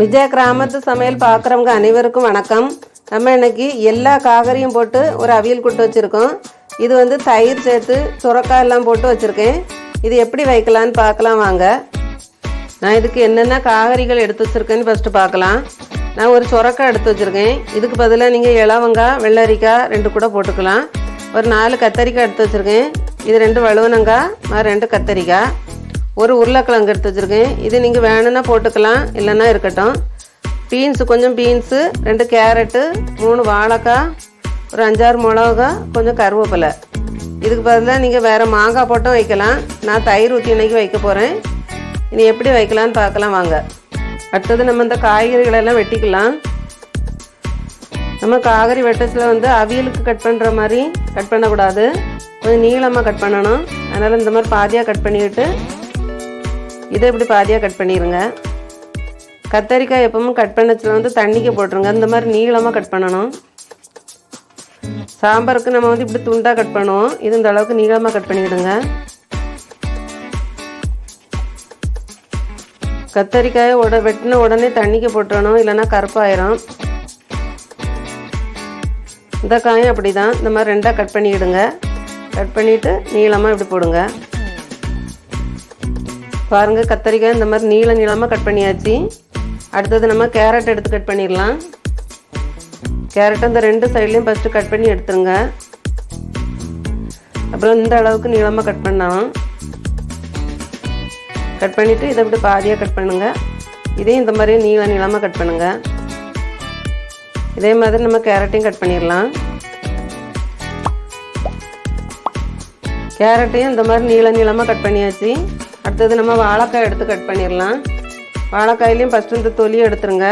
விஜய கிராமத்து சமையல் பார்க்குறவங்க அனைவருக்கும் வணக்கம். நம்ம இன்னைக்கு எல்லா காகரியும் போட்டு ஒரு அவியல் கூட்டு வச்சுருக்கோம். இது வந்து தயிர் சேர்த்து சுரக்காய் எல்லாம் போட்டு வச்சுருக்கேன். இது எப்படி வைக்கலான்னு பார்க்கலாம் வாங்க. நான் இதுக்கு என்னென்ன காய்கறிகள் எடுத்து வச்சுருக்கேன்னு ஃபஸ்ட்டு பார்க்கலாம். நான் ஒரு சுரக்காய் எடுத்து வச்சுருக்கேன். இதுக்கு பதிலாக நீங்கள் இளவங்காய் வெள்ளரிக்காய் ரெண்டு கூட போட்டுக்கலாம். ஒரு நாலு கத்தரிக்காய் எடுத்து வச்சுருக்கேன். இது ரெண்டு வழுவனங்காய் ரெண்டு கத்தரிக்காய். ஒரு உருளைக்கிழங்கு எடுத்து வச்சுருக்கேன். இது நீங்கள் வேணும்னா போட்டுக்கலாம் இல்லைன்னா இருக்கட்டும். பீன்ஸு கொஞ்சம் பீன்ஸு ரெண்டு கேரட்டு மூணு வாழைக்காய் ஒரு அஞ்சாறு மிளகா கொஞ்சம் கருவேப்பிலை. இதுக்கு பதிலாக நீங்கள் வேறு மாங்காய் போட்டும் வைக்கலாம். நான் தயிர் ஊற்றி இன்றைக்கி வைக்க போகிறேன் இனி எப்படி வைக்கலான்னு பார்க்கலாம் வாங்க. அடுத்தது நம்ம இந்த காய்கறிகளெல்லாம் வெட்டிக்கலாம். நம்ம காய்கறி வெட்டத்தில் வந்து அவியலுக்கு கட் பண்ணுற மாதிரி கட் பண்ணக்கூடாது. கொஞ்சம் நீளமாக கட் பண்ணணும். அதனால் இந்த மாதிரி பாதியாக கட் பண்ணிக்கிட்டு இதை இப்படி பாதியாக கட் பண்ணிடுங்க கத்தரிக்காய் எப்பவும் கட் பண்ணச்சில் வந்து தண்ணிக்கு போட்டுருங்க. இந்த மாதிரி நீளமாக கட் பண்ணணும். சாம்பாருக்கு நம்ம வந்து இப்படி துண்டாக கட் பண்ணுவோம். இது இந்த அளவுக்கு நீளமாக கட் பண்ணிவிடுங்க. கத்தரிக்காயை உட வெட்டின உடனே தண்ணிக்கு போட்டுறணும். இல்லைன்னா கருப்பாயிரும். இந்த காயும் அப்படி தான் இந்த மாதிரி ரெண்டாக கட் பண்ணிவிடுங்க. கட் பண்ணிவிட்டு நீளமாக இப்படி போடுங்க. பாருங்கள் கத்தரிக்காய் இந்த மாதிரி நீள நீளமாக கட் பண்ணியாச்சு. அடுத்தது நம்ம கேரட் எடுத்து கட் பண்ணிடலாம். கேரட்டை இந்த ரெண்டு சைட்லேயும் ஃபஸ்ட்டு கட் பண்ணி எடுத்துருங்க. அப்புறம் இந்த அளவுக்கு நீளமாக கட் பண்ணலாம். கட் பண்ணிவிட்டு இதை விட்டு பாதியாக கட் பண்ணுங்கள் இதையும் இந்த மாதிரி நீள நீளமாக கட் பண்ணுங்கள் இதே மாதிரி நம்ம கேரட்டையும் கட் பண்ணிடலாம். கேரட்டையும் இந்த மாதிரி நீள நீளமாக கட் பண்ணியாச்சு. அடுத்தது நம்ம வாழைக்காய் எடுத்து கட் பண்ணிடலாம். வாழைக்காயிலையும் ஃபஸ்ட்டு இந்த தொலியை எடுத்துருங்க.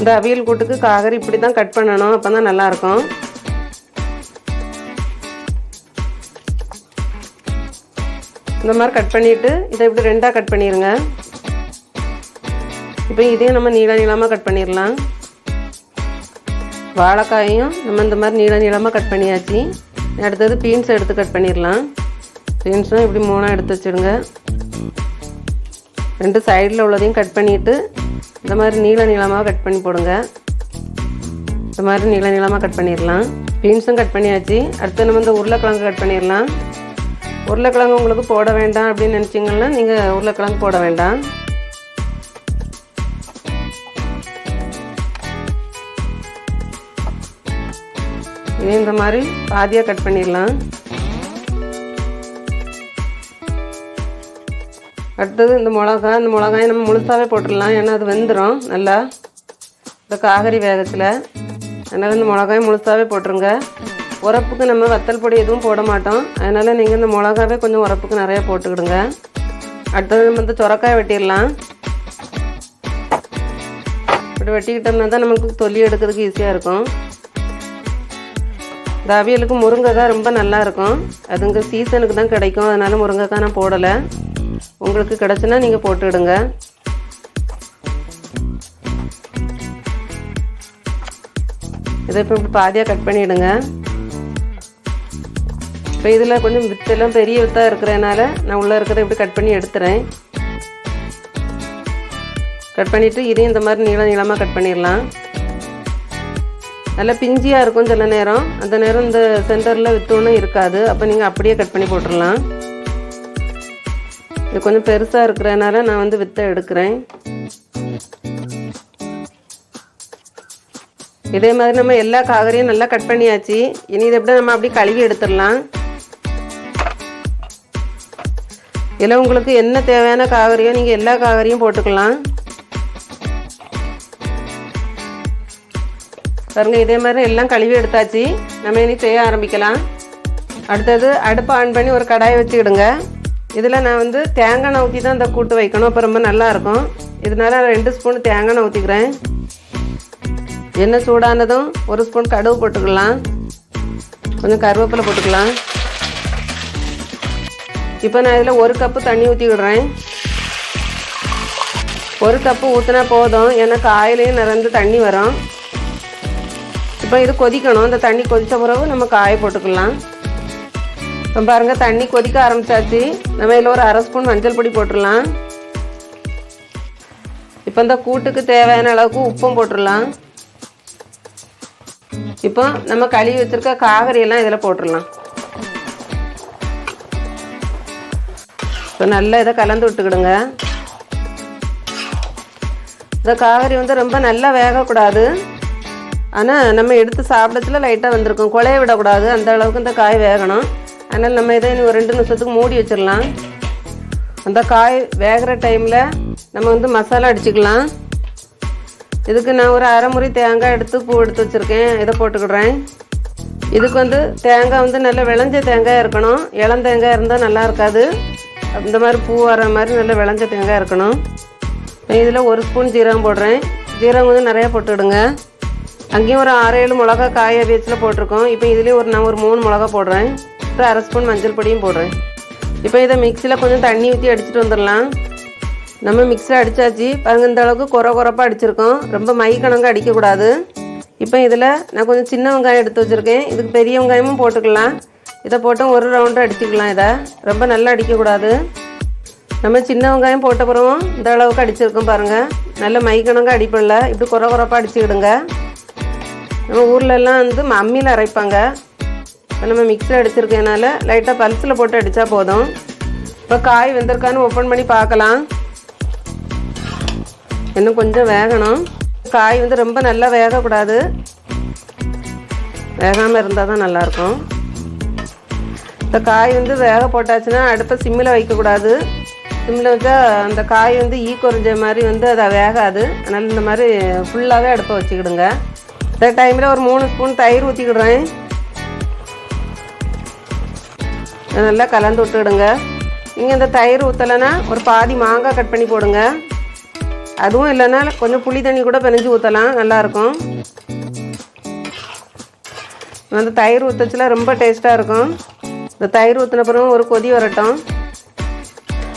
இந்த அவியல் கூட்டுக்கு காகரி இப்படி தான் கட் பண்ணணும். அப்போ தான் நல்லாயிருக்கும். இந்த மாதிரி கட் பண்ணிவிட்டு இதை இப்படி ரெண்டாக கட் பண்ணிடுங்க இப்போ இதையும் நம்ம நீள நீளமாக கட் பண்ணிடலாம் வாழைக்காயும் நம்ம இந்த மாதிரி நீள நீளமாக கட் பண்ணியாச்சு. அடுத்தது பீன்ஸ் எடுத்து கட் பண்ணிடலாம் பீன்ஸும் இப்படி மூணாக எடுத்து வச்சுடுங்க. ரெண்டு சைடில் உள்ளதையும் கட் பண்ணிவிட்டு இந்த மாதிரி நீள நீளமாக கட் பண்ணி போடுங்க. இந்த மாதிரி நீள நீளமாக கட் பண்ணிடலாம். பீன்ஸும் கட் பண்ணியாச்சு. அடுத்து நம்ம இந்த உருளைக்கிழங்கு கட் பண்ணிடலாம். உருளைக்கிழங்கு உங்களுக்கு போட வேண்டாம் அப்படின்னு நினச்சிங்கன்னா நீங்கள் உருளைக்கிழங்கு போட வேண்டாம். இதே இந்த மாதிரி பாதியாக கட் பண்ணிடலாம். அடுத்தது இந்த மிளகா இந்த மிளகாயை நம்ம முழுசாகவே போட்டுடலாம். ஏன்னா அது வெந்துடும் நல்லா. இந்த காகரி வேகத்தில். அதனால் இந்த மிளகாயை முழுசாகவே போட்டுருங்க. உரப்புக்கு நம்ம வத்தல் பொடி எதுவும் போட மாட்டோம். அதனால் நீங்கள் இந்த மிளகாவே கொஞ்சம் உரப்புக்கு நிறையா போட்டுக்கிடுங்க. அடுத்தது நம்ம இந்த சுரக்காய் வெட்டிடலாம். இப்படி வெட்டிக்கிட்டோம்னா தான் நமக்கு தொல்லி எடுக்கிறதுக்கு ஈஸியாக இருக்கும். இந்த அவியலுக்கு முருங்கைக்காய் ரொம்ப நல்லா இருக்கும். அதுங்க சீசனுக்கு தான் கிடைக்கும். அதனால் முருங்கைக்காய் நான் போடலை. உங்களுக்கு கிடச்சுன்னா நீங்கள் போட்டுவிடுங்க இதை இப்போ இப்படி பாதியாக கட் பண்ணிவிடுங்க இப்போ இதில் கொஞ்சம் வித்தெல்லாம் பெரிய வித்தாக இருக்கிறதுனால நான் உள்ளே இருக்கிறத இப்படி கட் பண்ணி எடுத்துறேன். கட் பண்ணிவிட்டு இதையும் இந்த மாதிரி நீளம் நீளமாக கட் பண்ணிடலாம். நல்லா பிஞ்சியாக இருக்கும் சில நேரம். அந்த நேரம் இந்த சென்டரில் வித்தோன்னு இருக்காது. அப்போ நீங்கள் அப்படியே கட் பண்ணி போட்டுடலாம். இது கொஞ்சம் பெருசாக இருக்கிறதுனால நான் வந்து வித்தை எடுக்கிறேன். இதே மாதிரி நம்ம எல்லா காகரையும் நல்லா கட் பண்ணியாச்சு. இனி இதை எப்படி நம்ம அப்படி கழுவி எடுத்துடலாம். இதில் உங்களுக்கு என்ன தேவையான காகரியோ நீங்கள் எல்லா காகரியும் போட்டுக்கலாம். பாருங்க இதே மாதிரி எல்லாம் கழுவி எடுத்தாச்சு. நம்ம இனி செய்ய ஆரம்பிக்கலாம். அடுத்தது அடுப்பை ஆன் பண்ணி ஒரு கடாயை வச்சுக்கிடுங்க இதில் நான் வந்து தேங்காய் எண்ணெய் ஊற்றி தான் இந்த கூட்டு வைக்கணும். அப்போ ரொம்ப நல்லாயிருக்கும். இதனால் ரெண்டு ஸ்பூன் தேங்காய் எண்ணெய் ஊற்றிக்கிறேன் எண்ணெய் சூடானதும் ஒரு ஸ்பூன் கடுகு போட்டுக்கலாம். கொஞ்சம் கருவேப்பிலை போட்டுக்கலாம். இப்போ நான் இதில் ஒரு கப்பு தண்ணி ஊற்றி விடுறேன் ஒரு கப்பு ஊற்றினா போதும். ஏன்னா காயிலையும் நிறைந்து தண்ணி வரும். இப்போ இது கொதிக்கணும். இந்த தண்ணி கொதித்த பிறகு நம்ம காய போட்டுக்கலாம். பாருங்க தண்ணி கொதிக்க ஆரம்பிச்சாச்சு. நம்ம இதில் ஒரு அரை ஸ்பூன் மஞ்சள் பொடி போட்டுடலாம். இப்போ இந்த கூட்டுக்கு தேவையான அளவுக்கு உப்பும் போட்டுடலாம். இப்போ நம்ம கழுவி வச்சுருக்க காகரி எல்லாம் இதில் போட்டுடலாம். இப்போ நல்லா இதை கலந்து விட்டுக்கிடுங்க. இந்த காகரி வந்து ரொம்ப நல்லா வேகக்கூடாது. ஆனால் நம்ம எடுத்து சாப்பிடத்துல லைட்டாக வந்திருக்கும். குழைய விடக்கூடாது. அந்த அளவுக்கு இந்த காய் வேகணும். அதனால் நம்ம இதை ஒரு ரெண்டு நிமிஷத்துக்கு மூடி வச்சிடலாம். அந்த காய் வேகிற டைமில் நம்ம வந்து மசாலா அடிச்சுக்கலாம். இதுக்கு நான் ஒரு அரைமுறை தேங்காய் எடுத்து பூ எடுத்து வச்சுருக்கேன். இதை போட்டுக்கிடுறேன். இதுக்கு வந்து தேங்காய் வந்து நல்லா விளைஞ்ச தேங்காய் இருக்கணும். இளம் தேங்காய் இருந்தால் நல்லா இருக்காது. இந்த மாதிரி பூ வர மாதிரி நல்லா விளைஞ்ச தேங்காய் இருக்கணும். இதில் ஒரு ஸ்பூன் ஜீரகம் போடுறேன். ஜீரகம் வந்து நிறையா போட்டுவிடுங்க அங்கேயும் ஒரு ஆறு ஏழு மிளகா காய பேச்சில் போட்டிருக்கோம். இப்போ இதுலேயும் ஒரு நான் ஒரு மூணு மிளகா போடுறேன். அப்புறம் அரை ஸ்பூன் மஞ்சள் பொடியும் போடுறேன். இப்போ இதை மிக்சியில் கொஞ்சம் தண்ணி ஊற்றி அடிச்சுட்டு வந்துடலாம். நம்ம மிக்சியில் அடித்தாச்சு பாருங்க இந்த அளவுக்கு குறை குறைப்பாக அடிச்சிருக்கோம். ரொம்ப மை கணக்காக அடிக்கக்கூடாது. இப்போ இதில் நான் கொஞ்சம் சின்ன வெங்காயம் எடுத்து வச்சுருக்கேன். இதுக்கு பெரிய வெங்காயமும் போட்டுக்கலாம். இதை போட்டும் ஒரு ரவுண்டு அடிச்சுக்கலாம் இதை. ரொம்ப நல்லா அடிக்கக்கூடாது. நம்ம சின்ன வெங்காயம் போட்ட பிறகும் இந்த அளவுக்கு அடிச்சிருக்கோம் பாருங்கள் நல்ல மை கணக்கு அடிப்பில்ல. இப்படி குறை குறைப்பாக அடிச்சுக்கிடுங்க. நம்ம ஊர்லெல்லாம் வந்து அம்மியில் அரைப்பாங்க. நம்ம மிக்ஸில் அடிச்சிருக்கனால லைட்டாக பல்ஸில் போட்டு அடித்தா போதும். இப்போ காய் வெந்திருக்கான்னு ஓப்பன் பண்ணி பார்க்கலாம். இன்னும் கொஞ்சம் வேகணும். காய் வந்து ரொம்ப நல்லா வேகக்கூடாது. வேகாமல் இருந்தால் தான் நல்லாயிருக்கும். இந்த காய் வந்து வேக போட்டாச்சுன்னா அடுப்பை சிம்மில் வைக்கக்கூடாது. சிம்மில் வச்சா அந்த காய் வந்து ஈ குறைஞ்ச மாதிரி வந்து அதை வேகாது. அதனால் இந்த மாதிரி ஃபுல்லாகவே அடுப்பை வச்சுக்கிடுங்க. இந்த டைமில் ஒரு மூணு ஸ்பூன் தயிர் ஊற்றிக்கிடுறேன் நல்லா கலந்து விட்டுடுங்க. நீங்கள் இந்த தயிர் ஊற்றலைன்னா ஒரு பாதி மாங்காய் கட் பண்ணி போடுங்க. அதுவும் இல்லைன்னா கொஞ்சம் புளி தண்ணி கூட பிணைஞ்சு ஊற்றலாம் நல்லாயிருக்கும் அந்த தயிர் ஊற்றச்சில ரொம்ப டேஸ்ட்டாக இருக்கும். இந்த தயிர் ஊற்றின பிறகும் ஒரு கொதி வரட்டும்.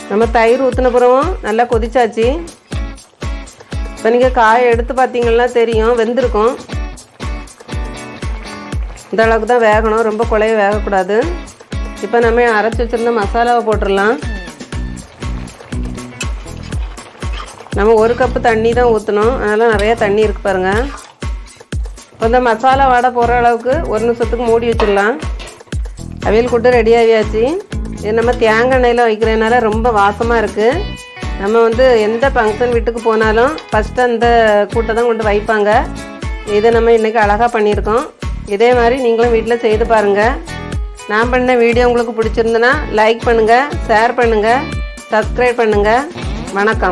நம்ம தயிர் ஊற்றின பிறகும் நல்லா கொதிச்சாச்சு. இப்போ நீங்கள் காயை எடுத்து பார்த்தீங்கன்னா தெரியும். வெந்திருக்கும். இந்த அளவுக்கு தான் வேகணும். ரொம்ப குழைய வேகக்கூடாது. இப்போ நம்ம அரைச்சி வச்சுருந்த மசாலாவை போட்டுடலாம். நம்ம ஒரு கப்பு தண்ணி தான் ஊற்றணும் அதனால் நிறையா தண்ணி இருக்குது பாருங்கள் இப்போ இந்த மசாலா வாடை போகிற அளவுக்கு ஒரு நிமிஷத்துக்கு மூடி வச்சிடலாம். அவியல் கூட்டு ரெடி ஆகியாச்சு. இது நம்ம தேங்காய் எண்ணெயில் வைக்கிறதுனால ரொம்ப வாசமாக இருக்குது நம்ம வந்து எந்த ஃபங்க்ஷன் வீட்டுக்கு போனாலும் ஃபஸ்ட்டு அந்த கூட்டை தான் கொண்டு வைப்பாங்க. இதை நம்ம இன்றைக்கி அழகாக பண்ணியிருக்கோம். இதே மாதிரி நீங்களும் வீட்டில் செய்து பாருங்கள் நான் பண்ண வீடியோ உங்களுக்கு பிடிச்சிருந்துன்னா லைக் பண்ணுங்கள் ஷேர் பண்ணுங்கள் சப்ஸ்கிரைப் பண்ணுங்கள் வணக்கம்.